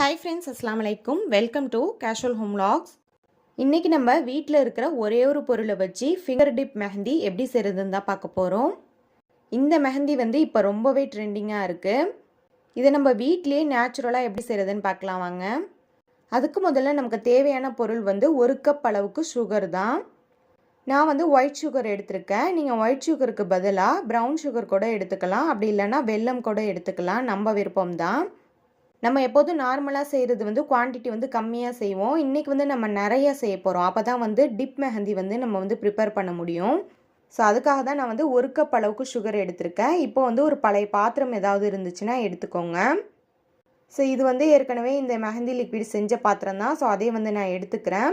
Hi friends அஸ்லாம் வலைக்கும் welcome to casual home logs இன்றைக்கி நம்ம வீட்டில் இருக்கிற ஒரே ஒரு பொருளை வச்சு ஃபிங்கர் டிப் மெஹந்தி எப்படி செய்கிறதுன்னு தான் பார்க்க போகிறோம் இந்த மெஹந்தி வந்து இப்போ ரொம்பவே ட்ரெண்டிங்காக இருக்குது இதை நம்ம வீட்டிலேயே நேச்சுரலாக எப்படி செய்கிறதுன்னு பார்க்கலாம் வாங்க. அதுக்கு முதல்ல நமக்கு தேவையான பொருள் வந்து ஒரு கப் அளவுக்கு சுகர் தான். நான் வந்து ஒயிட் சுகர் எடுத்திருக்கேன். நீங்கள் ஒயிட் சுகருக்கு பதிலாக ப்ரௌன் சுகர் கூட எடுத்துக்கலாம். அப்படி இல்லைன்னா வெல்லம் கூட எடுத்துக்கலாம். நம்ம விருப்பம் தான். நம்ம எப்போதும் நார்மலாக செய்கிறது வந்து குவான்டிட்டி வந்து கம்மியாக செய்வோம். இன்றைக்கி வந்து நம்ம நிறைய செய்ய போகிறோம் அப்போ தான் வந்து டிப் மெஹந்தி வந்து நம்ம வந்து ப்ரிப்பேர் பண்ண முடியும். ஸோ அதுக்காக தான் நான் வந்து ஒரு கப் அளவுக்கு சுகர் எடுத்திருக்கேன். இப்போ வந்து ஒரு பழைய பாத்திரம் ஏதாவது இருந்துச்சுன்னா எடுத்துக்கோங்க. ஸோ இது வந்து ஏற்கனவே இந்த மெஹந்தி லிக்விட் செஞ்ச பாத்திரம் தான். ஸோ அதே வந்து நான் எடுத்துக்கிறேன்.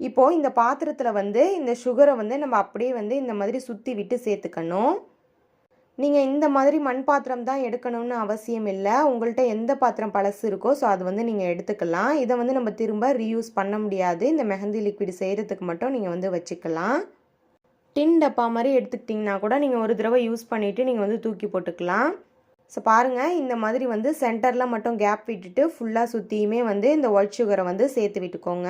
இப்போது இந்த பாத்திரத்தில் வந்து இந்த சுகரை வந்து நம்ம அப்படியே வந்து இந்த மாதிரி சுற்றி விட்டு சேர்த்துக்கணும். நீங்கள் இந்த மாதிரி மண் பாத்திரம் தான் எடுக்கணும்னு அவசியம் இல்லை. உங்கள்கிட்ட எந்த பாத்திரம் பழசு இருக்கோ ஸோ அது வந்து நீங்கள் எடுத்துக்கலாம். இதை வந்து நம்ம திரும்ப ரீயூஸ் பண்ண முடியாது. இந்த மெஹந்தி லிக்விட் செய்கிறதுக்கு மட்டும் நீங்கள் வந்து வச்சுக்கலாம். டின் டப்பா மாதிரி எடுத்துக்கிட்டிங்கன்னா கூட நீங்கள் ஒரு தடவை யூஸ் பண்ணிவிட்டு நீங்கள் வந்து தூக்கி போட்டுக்கலாம். ஸோ பாருங்கள் இந்த மாதிரி வந்து சென்டரில் மட்டும் கேப் விட்டுட்டு ஃபுல்லாக சுற்றியுமே வந்து இந்த ஒயிட் சுகரை வந்து சேர்த்து விட்டுக்கோங்க.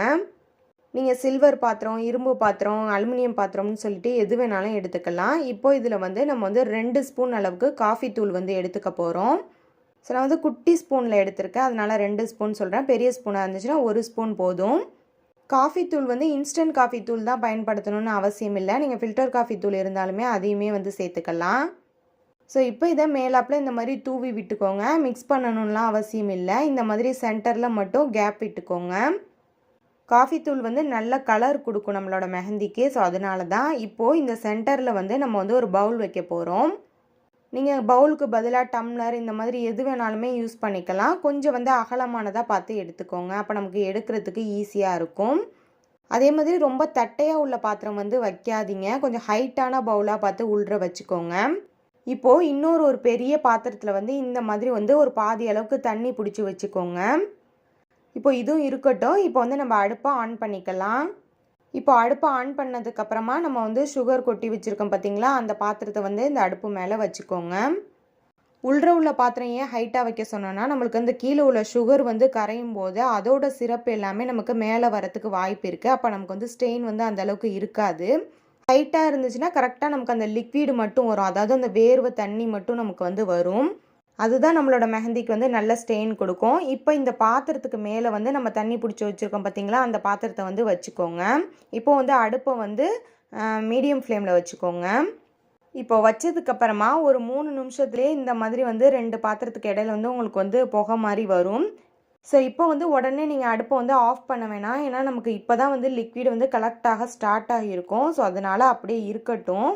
நீங்கள் சில்வர் பாத்திரம் இரும்பு பாத்திரம் அலுமினியம் பாத்திரம்னு சொல்லிட்டு எது வேணாலும் எடுத்துக்கலாம். இப்போ இதில் வந்து நம்ம வந்து ரெண்டு ஸ்பூன் அளவுக்கு காஃபி தூள் வந்து எடுத்துக்க போகிறோம் ஸோ நான் வந்து குட்டி ஸ்பூனில் எடுத்திருக்கேன். அதனால் ரெண்டு ஸ்பூன் சொல்கிறேன் பெரிய ஸ்பூனாக இருந்துச்சுன்னா ஒரு ஸ்பூன் போதும். காஃபி தூள் வந்து இன்ஸ்டன்ட் காஃபி தூள் தான் பயன்படுத்தணும்னு அவசியம் இல்லை. நீங்கள் ஃபில்டர் காஃபி தூள் இருந்தாலுமே அதையுமே வந்து சேர்த்துக்கலாம். ஸோ இப்போ இதை மேலாப்பில் இந்த மாதிரி தூவி விட்டுக்கோங்க. மிக்ஸ் பண்ணணும்லாம் அவசியம் இல்லை. இந்த மாதிரி சென்டரில் மட்டும் கேப் விட்டுக்கோங்க. காஃபி தூள் வந்து நல்ல கலர் கொடுக்கும் நம்மளோட மெஹந்திக்கு. ஸோ அதனால தான் இப்போது இந்த சென்டரில் வந்து நம்ம வந்து ஒரு பவுல் வைக்க போகிறோம் நீங்கள் பவுலுக்கு பதிலாக டம்ளர் இந்த மாதிரி எது வேணாலுமே யூஸ் பண்ணிக்கலாம். கொஞ்சம் வந்து அகலமானதாக பார்த்து எடுத்துக்கோங்க. அப்போ நமக்கு எடுக்கிறதுக்கு ஈஸியாக இருக்கும். அதே மாதிரி ரொம்ப தட்டையாக உள்ள பாத்திரம் வந்து வைக்காதீங்க. கொஞ்சம் ஹைட்டான பவுலாக பார்த்து உள்ற வச்சுக்கோங்க. இப்போது இன்னொரு ஒரு பெரிய பாத்திரத்தில் வந்து இந்த மாதிரி வந்து ஒரு பாதி அளவுக்கு தண்ணி பிடிச்சி வச்சுக்கோங்க. இப்போ இதுவும் இருக்கட்டும். இப்போ வந்து நம்ம அடுப்பை ஆன் பண்ணிக்கலாம். இப்போ அடுப்பை ஆன் பண்ணதுக்கப்புறமா நம்ம வந்து சுகர் கொட்டி வச்சுருக்கோம் பார்த்தீங்களா அந்த பாத்திரத்தை வந்து இந்த அடுப்பு மேலே வச்சுக்கோங்க. உள்ற உள்ள பாத்திரம் ஏன் ஹைட்டாக வைக்க சொன்னோன்னா நம்மளுக்கு வந்து கீழே உள்ள சுகர் வந்து கரையும் போது அதோட சிறப்பு எல்லாமே நமக்கு மேலே வரத்துக்கு வாய்ப்பு இருக்குது அப்போ நமக்கு வந்து ஸ்டெயின் வந்து அந்தளவுக்கு இருக்காது. ஹைட்டாக இருந்துச்சுன்னா கரெக்டாக நமக்கு அந்த லிக்விடு மட்டும் வரும். அதாவது அந்த வேர்வை தண்ணி மட்டும் நமக்கு வந்து வரும். அதுதான் நம்மளோட மெஹந்திக்கு வந்து நல்ல ஸ்டெயின் கொடுக்கும். இப்போ இந்த பாத்திரத்துக்கு மேலே வந்து நம்ம தண்ணி பிடிச்சி வச்சுருக்கோம் பார்த்தீங்களா அந்த பாத்திரத்தை வந்து வச்சுக்கோங்க. இப்போ வந்து அடுப்பை வந்து மீடியம் ஃப்ளேமில் வச்சுக்கோங்க. இப்போ வச்சதுக்கப்புறமா ஒரு மூணு நிமிஷத்துலேயே இந்த மாதிரி வந்து ரெண்டு பாத்திரத்துக்கு இடையில வந்து உங்களுக்கு வந்து புகை மாதிரி வரும். ஸோ இப்போ வந்து உடனே நீங்கள் அடுப்பை வந்து ஆஃப் பண்ண வேணாம். ஏன்னா நமக்கு இப்போ தான் வந்து லிக்விட் வந்து கலெக்ட் ஆக ஸ்டார்ட் ஆகியிருக்கும். ஸோ அதனால் அப்படியே இருக்கட்டும்.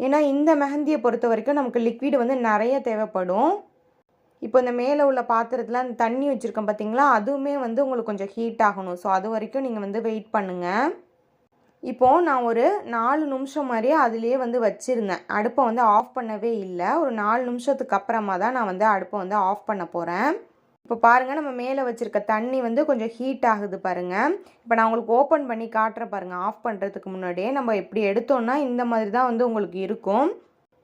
ஏன்னா இந்த மெஹந்தியை பொறுத்த வரைக்கும் நமக்கு லிக்விட் வந்து நிறைய தேவைப்படும். இப்போ இந்த மேலே உள்ள பாத்திரத்தில் அந்த தண்ணி வச்சுருக்கோம் பார்த்தீங்களா அதுவுமே வந்து உங்களுக்கு கொஞ்சம் ஹீட் ஆகணும். ஸோ அது வரைக்கும் நீங்கள் வந்து வெயிட் பண்ணுங்கள் இப்போது நான் ஒரு நாலு நிமிஷம் மாதிரியே அதுலேயே வந்து வச்சுருந்தேன். அடுப்பை வந்து ஆஃப் பண்ணவே இல்லை. ஒரு நாலு நிமிஷத்துக்கு அப்புறமா தான் நான் வந்து அடுப்பை வந்து ஆஃப் பண்ண போகிறேன் இப்போ பாருங்கள் நம்ம மேலே வச்சுருக்க தண்ணி வந்து கொஞ்சம் ஹீட் ஆகுது பாருங்கள் இப்போ நான் உங்களுக்கு ஓப்பன் பண்ணி காட்டுறேன் பாருங்கள் ஆஃப் பண்ணுறதுக்கு முன்னாடியே. நம்ம எப்படி எடுத்தோம்னா இந்த மாதிரி தான் வந்து உங்களுக்கு இருக்கும்.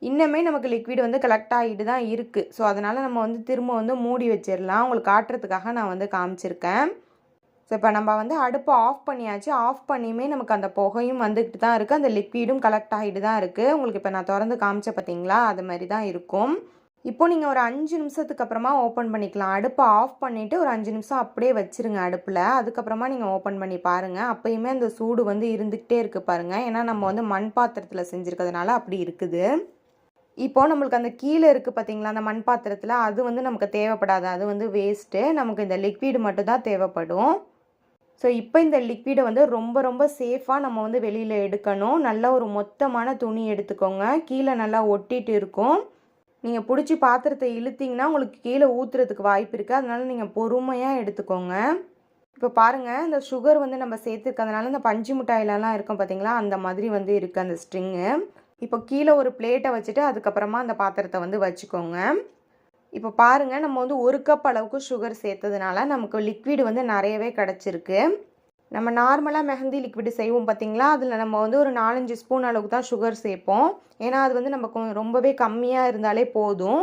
இன்னமே நமக்கு லிக்விட் வந்து கலெக்ட் ஆகிட்டு தான் இருக்குது ஸோ அதனால் நம்ம வந்து திரும்ப வந்து மூடி வச்சிடலாம் உங்களுக்கு காட்டுறதுக்காக நான் வந்து காமிச்சிருக்கேன். ஸோ இப்போ நம்ம வந்து அடுப்பை ஆஃப் பண்ணியாச்சு. ஆஃப் பண்ணியுமே நமக்கு அந்த புகையும் வந்துக்கிட்டு தான் இருக்குது அந்த லிக்விடும் கலெக்ட் ஆகிட்டு தான் இருக்குது உங்களுக்கு இப்போ நான் திறந்து காமிச்ச பார்த்தீங்களா அது மாதிரி தான் இருக்கும். இப்போ நீங்கள் ஒரு அஞ்சு நிமிஷத்துக்கு அப்புறமா ஓப்பன் பண்ணிக்கலாம். அடுப்பை ஆஃப் பண்ணிவிட்டு ஒரு அஞ்சு நிமிஷம் அப்படியே வச்சுருங்க அடுப்பில். அதுக்கப்புறமா நீங்கள் ஓப்பன் பண்ணி பாருங்கள் அப்போயுமே அந்த சூடு வந்து இருந்துக்கிட்டே இருக்குது பாருங்கள் ஏன்னா நம்ம வந்து மண் பாத்திரத்தில் செஞ்சுருக்கிறதுனால அப்படி இருக்குது. இப்போது நம்மளுக்கு அந்த கீழே இருக்குது பார்த்தீங்களா அந்த மண் பாத்திரத்தில் அது வந்து நமக்கு தேவைப்படாது. அது வந்து வேஸ்ட்டு நமக்கு இந்த லிக்விடு மட்டும்தான் தேவைப்படும். ஸோ இப்போ இந்த லிக்விடை வந்து ரொம்ப ரொம்ப சேஃபாக நம்ம வந்து வெளியில் எடுக்கணும். நல்ல ஒரு மொத்தமான துணி எடுத்துக்கோங்க. கீழே நல்லா ஒட்டிட்டு இருக்கும். நீங்கள் பிடிச்சி பாத்திரத்தை இழுத்திங்கன்னா உங்களுக்கு கீழே ஊற்றுறதுக்கு வாய்ப்பு இருக்குது அதனால் நீங்கள் பொறுமையாக எடுத்துக்கோங்க. இப்போ பாருங்கள் இந்த சுகர் வந்து நம்ம சேர்த்துருக்கிறதுனால இந்த பஞ்சு மிட்டாயிலலாம் இருக்கும் பார்த்தீங்களா அந்த மாதிரி வந்து இருக்குது அந்த ஸ்ட்ரிங்கு இப்போ கீழே ஒரு பிளேட்டை வச்சுட்டு அதுக்கப்புறமா அந்த பாத்திரத்தை வந்து வச்சுக்கோங்க. இப்போ பாருங்கள் நம்ம வந்து ஒரு கப் அளவுக்கு சுகர் சேர்த்ததுனால நமக்கு லிக்விட் வந்து நிறையவே கிடச்சிருக்கு. நம்ம நார்மலாக மெஹந்தி லிக்விட் செய்வோம் பார்த்தீங்களா அதில் நம்ம வந்து ஒரு நாலஞ்சு ஸ்பூன் அளவுக்கு தான் சுகர் சேர்ப்போம். ஏன்னா அது வந்து நம்ம ரொம்பவே கம்மியாக இருந்தாலே போதும்.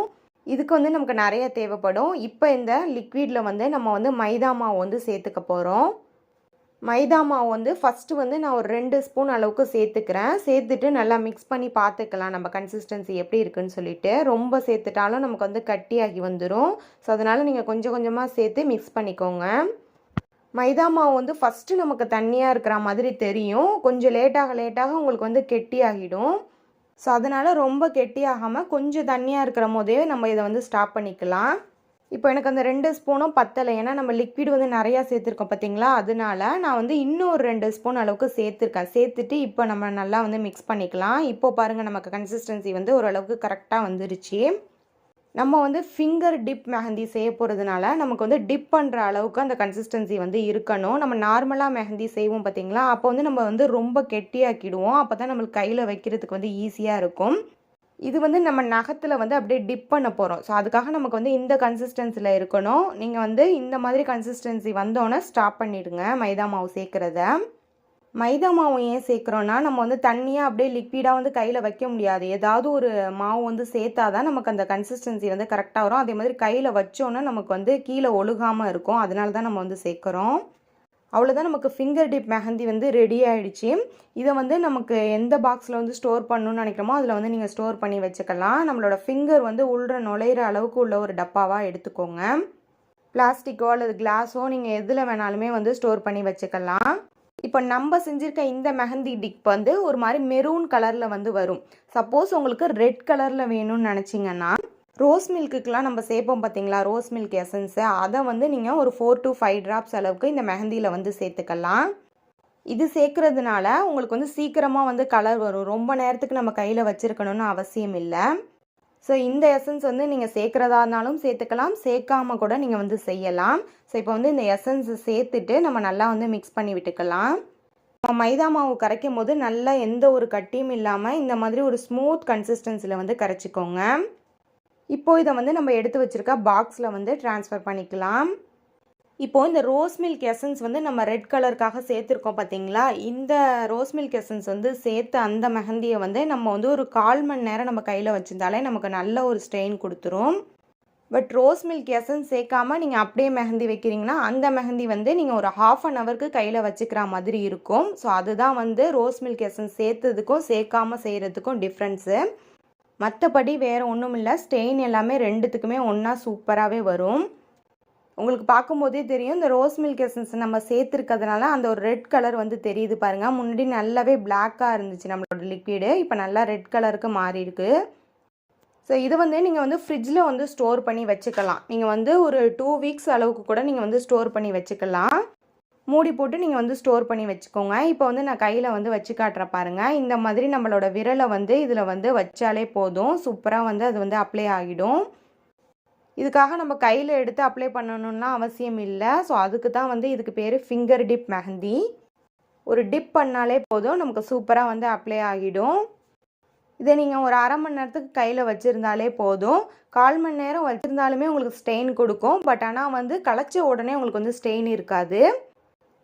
இதுக்கு வந்து நமக்கு நிறைய தேவைப்படும். இப்போ இந்த லிக்விடில் வந்து நம்ம வந்து மைதா மாவு வந்து சேர்த்துக்க போகிறோம் மைதா மாவு வந்து ஃபஸ்ட்டு வந்து நான் ஒரு ரெண்டு ஸ்பூன் அளவுக்கு சேர்த்துக்கிறேன். சேர்த்துட்டு நல்லா மிக்ஸ் பண்ணி பார்த்துக்கலாம். நம்ம கன்சிஸ்டன்சி எப்படி இருக்குன்னு சொல்லிட்டு. ரொம்ப சேர்த்துட்டாலும் நமக்கு வந்து கட்டியாகி வந்துடும் ஸோ அதனால் நீங்கள் கொஞ்சம் கொஞ்சமாக சேர்த்து மிக்ஸ் பண்ணிக்கோங்க. மைதா மாவு வந்து ஃபஸ்ட்டு நமக்கு தண்ணியாக இருக்கிற மாதிரி தெரியும். கொஞ்சம் லேட்டாக லேட்டாக உங்களுக்கு வந்து கெட்டியாகிடும். ஸோ அதனால் ரொம்ப கெட்டியாகாமல் கொஞ்சம் தண்ணியாக இருக்கிற போதே நம்ம இதை வந்து ஸ்டாப் பண்ணிக்கலாம். இப்போ எனக்கு அந்த ரெண்டு ஸ்பூனும் பத்தலை. ஏன்னா நம்ம லிக்விட் வந்து நிறையா சேர்த்துருக்கோம் பார்த்தீங்களா அதனால நான் வந்து இன்னும் ஒரு ரெண்டு ஸ்பூன் அளவுக்கு சேர்த்துருக்கேன். சேர்த்துட்டு இப்போ நம்ம நல்லா வந்து மிக்ஸ் பண்ணிக்கலாம். இப்போ பாருங்கள் நமக்கு கன்சிஸ்டன்சி வந்து ஓரளவுக்கு கரெக்டாக வந்துருச்சு. நம்ம வந்து ஃபிங்கர் டிப் மெஹந்தி செய்ய போகிறதுனால நமக்கு வந்து டிப் பண்ணுற அளவுக்கு அந்த கன்சிஸ்டன்சி வந்து இருக்கணும். நம்ம நார்மலாக மெஹந்தி செய்வோம் பார்த்தீங்களா அப்போ வந்து நம்ம வந்து ரொம்ப கெட்டியாக்கிடுவோம். அப்போ தான் நம்மளுக்கு கையில் வைக்கிறதுக்கு வந்து ஈஸியாக இருக்கும். இது வந்து நம்ம நகத்தில் வந்து அப்படியே டிப் பண்ண போகிறோம் ஸோ அதுக்காக நமக்கு வந்து இந்த கன்சிஸ்டன்சியில் இருக்கணும். நீங்கள் வந்து இந்த மாதிரி கன்சிஸ்டன்சி வந்தோன்னே ஸ்டாப் பண்ணிவிடுங்க மைதா மாவு சேர்க்குறத. மைதா மாவு ஏன் சேர்க்குறோன்னா நம்ம வந்து தண்ணியாக அப்படியே லிக்விடாக வந்து கையில் வைக்க முடியாது. ஏதாவது ஒரு மாவு வந்து சேர்த்தா தான் நமக்கு அந்த கன்சிஸ்டன்சி வந்து கரெக்டாக வரும். அதே மாதிரி கையில் வச்சோன்னா நமக்கு வந்து கீழே ஒழுகாமல் இருக்கும். அதனால தான் நம்ம வந்து சேர்க்குறோம். அவ்வளோதான் நமக்கு ஃபிங்கர் டிப் மெஹந்தி வந்து ரெடி ஆகிடுச்சு இதை வந்து நமக்கு எந்த பாக்ஸில் வந்து ஸ்டோர் பண்ணணும்னு நினைக்கிறோமோ அதில் வந்து நீங்கள் ஸ்டோர் பண்ணி வச்சுக்கலாம். நம்மளோட ஃபிங்கர் வந்து உள்ள நுழையிற அளவுக்கு உள்ள ஒரு டப்பாவாக எடுத்துக்கோங்க. பிளாஸ்டிக்கோ அல்லது கிளாஸோ நீங்கள் எதில் வேணாலுமே வந்து ஸ்டோர் பண்ணி வச்சுக்கலாம். இப்போ நம்ம செஞ்சுருக்க இந்த மெஹந்தி டிக் வந்து ஒரு மாதிரி மெரூன் கலரில் வந்து வரும். சப்போஸ் உங்களுக்கு ரெட் கலரில் வேணும்னு நினச்சிங்கன்னா ரோஸ் மில்க்குக்கெலாம் நம்ம சேர்ப்போம் பார்த்தீங்களா ரோஸ் மில்க் எசன்ஸு அதை வந்து நீங்கள் ஒரு ஃபோர் டு ஃபைவ் ட்ராப்ஸ் அளவுக்கு இந்த மெஹந்தியில் வந்து சேர்த்துக்கலாம். இது சேர்க்குறதுனால உங்களுக்கு வந்து சீக்கிரமாக வந்து கலர் வரும். ரொம்ப நேரத்துக்கு நம்ம கையில் வச்சுருக்கணும்னு அவசியம் இல்லை. ஸோ இந்த எசன்ஸ் வந்து நீங்கள் சேர்க்குறதா இருந்தாலும் சேர்த்துக்கலாம். சேர்க்காம கூட நீங்கள் வந்து செய்யலாம். ஸோ இப்போ வந்து இந்த எசன்ஸ் சேர்த்துட்டு நம்ம நல்லா வந்து மிக்ஸ் பண்ணி விட்டுக்கலாம். நம்ம மைதா மாவு கரைக்கும் போது நல்லா எந்த ஒரு கட்டியும் இல்லாமல் இந்த மாதிரி ஒரு ஸ்மூத் கன்சிஸ்டன்சியில் வந்து கரைச்சிக்கோங்க. இப்போது இதை வந்து நம்ம எடுத்து வச்சுருக்க பாக்ஸில் வந்து ட்ரான்ஸ்ஃபர் பண்ணிக்கலாம். இப்போது இந்த ரோஸ் மில்க் எசன்ஸ் வந்து நம்ம ரெட் கலருக்காக சேர்த்துருக்கோம் பார்த்தீங்களா இந்த ரோஸ் மில்க் எசன்ஸ் வந்து சேர்த்து அந்த மெஹந்தியை வந்து நம்ம வந்து ஒரு கால் மணி நேரம் நம்ம கையில் வச்சுருந்தாலே நமக்கு நல்ல ஒரு ஸ்ட்ரெயின் கொடுத்துரும். பட் ரோஸ் மில்க் எசன்ஸ் சேர்க்காம நீங்கள் அப்படியே மெஹந்தி வைக்கிறீங்கன்னா அந்த மெஹந்தி வந்து நீங்கள் ஒரு ஹாஃப் அன் ஹவருக்கு கையில் வச்சுக்கிற மாதிரி இருக்கும். ஸோ அதுதான் வந்து ரோஸ் மில்க் எசன்ஸ் சேர்த்ததுக்கும் சேர்க்காம செய்கிறதுக்கும் டிஃப்ரென்ஸு மற்றபடி வேறு ஒன்றும் இல்லை ஸ்டெயின் எல்லாமே ரெண்டுத்துக்குமே ஒன்றா சூப்பராகவே வரும். உங்களுக்கு பார்க்கும்போதே தெரியும் இந்த ரோஸ் மில்க் எசன்ஸ் நம்ம சேர்த்துருக்கிறதுனால அந்த ஒரு ரெட் கலர் வந்து தெரியுது பாருங்கள் முன்னாடி நல்லாவே பிளாக்காக இருந்துச்சு நம்மளோட லிக்விடு இப்போ நல்லா ரெட் கலருக்கு மாறி இருக்கு ஸோ இது வந்து நீங்கள் வந்து ஃப்ரிட்ஜில் வந்து ஸ்டோர் பண்ணி வச்சுக்கலாம். நீங்கள் வந்து ஒரு டூ வீக்ஸ் அளவுக்கு கூட நீங்கள் வந்து ஸ்டோர் பண்ணி வச்சுக்கலாம். மூடி போட்டு நீங்கள் வந்து ஸ்டோர் பண்ணி வச்சுக்கோங்க. இப்போ வந்து நான் கையில் வந்து வச்சு காட்டுற பாருங்கள் இந்த மாதிரி நம்மளோட விரலை வந்து இதில் வந்து வச்சாலே போதும். சூப்பராக வந்து அது வந்து அப்ளை ஆகிடும். இதுக்காக நம்ம கையில் எடுத்து அப்ளை பண்ணணும்லாம் அவசியம் இல்லை. ஸோ அதுக்கு தான் வந்து இதுக்கு பேர் ஃபிங்கர் டிப் மெஹந்தி. ஒரு டிப் பண்ணாலே போதும் நமக்கு சூப்பராக வந்து அப்ளை ஆகிடும். இதை நீங்கள் ஒரு அரை மணி நேரத்துக்கு கையில் வச்சுருந்தாலே போதும். கால் மணி நேரம் வச்சுருந்தாலுமே உங்களுக்கு ஸ்டெயின் கொடுக்கும். பட் ஆனால் வந்து களைச்ச உடனே உங்களுக்கு வந்து ஸ்டெயின் இருக்காது.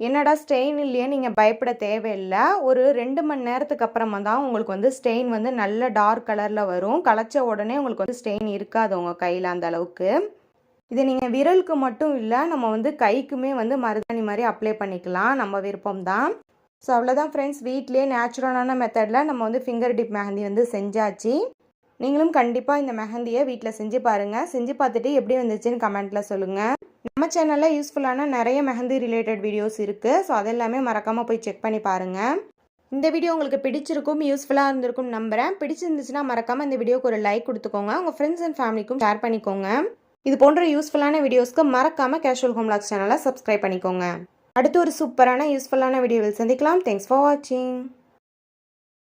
என்னடா ஸ்டெயின் இல்லையே நீங்கள் பயப்பட தேவையில்லை. ஒரு ரெண்டு மணி நேரத்துக்கு அப்புறமா தான் உங்களுக்கு வந்து ஸ்டெயின் வந்து நல்ல டார்க் கலரில் வரும். களைச்ச உடனே உங்களுக்கு வந்து ஸ்டெயின் இருக்காது உங்கள் கையில் அந்த அளவுக்கு. இதை நீங்கள் விரலுக்கு மட்டும் இல்லை நம்ம வந்து கைக்குமே வந்து மருதாணி மாதிரி அப்ளை பண்ணிக்கலாம். நம்ம விருப்பம் தான். ஸோ அவ்வளோதான் ஃப்ரெண்ட்ஸ் வீட்லேயே நேச்சுரலான மெத்தடில் நம்ம வந்து ஃபிங்கர் டிப் மெஹந்தி வந்து செஞ்சாச்சு. நீங்களும் கண்டிப்பாக இந்த மெஹந்தியை வீட்டில் செஞ்சு பாருங்கள் செஞ்சு பார்த்துட்டு எப்படி வந்துச்சுன்னு கமெண்ட்டில் சொல்லுங்கள் நம்ம சேனலில் யூஸ்ஃபுல்லான நிறைய மெஹந்தி ரிலேட்டட் வீடியோஸ் இருக்குது ஸோ அதெல்லாமே மறக்காமல் போய் செக் பண்ணி பாருங்கள் இந்த வீடியோ உங்களுக்கு பிடிச்சிருக்கும் யூஸ்ஃபுல்லாக இருந்திருக்கும் நம்புகிறேன் பிடிச்சிருந்துச்சுன்னா மறக்காமல் இந்த வீடியோக்கு ஒரு லைக் கொடுத்துக்கோங்க. உங்கள் ஃப்ரெண்ட்ஸ் அண்ட் ஃபேமிலிக்கும் ஷேர் பண்ணிக்கோங்க. இது போன்ற யூஸ்ஃபுல்லான வீடியோஸ்க்கு மறக்காமல் கேஷுவல் ஹோம் லாக்ஸ் சேனலை சப்ஸ்கிரைப் பண்ணிக்கோங்க. அடுத்து ஒரு சூப்பரான யூஸ்ஃபுல்லான வீடியோவில் சந்திக்கலாம். தேங்க்ஸ் ஃபார் வாட்சிங்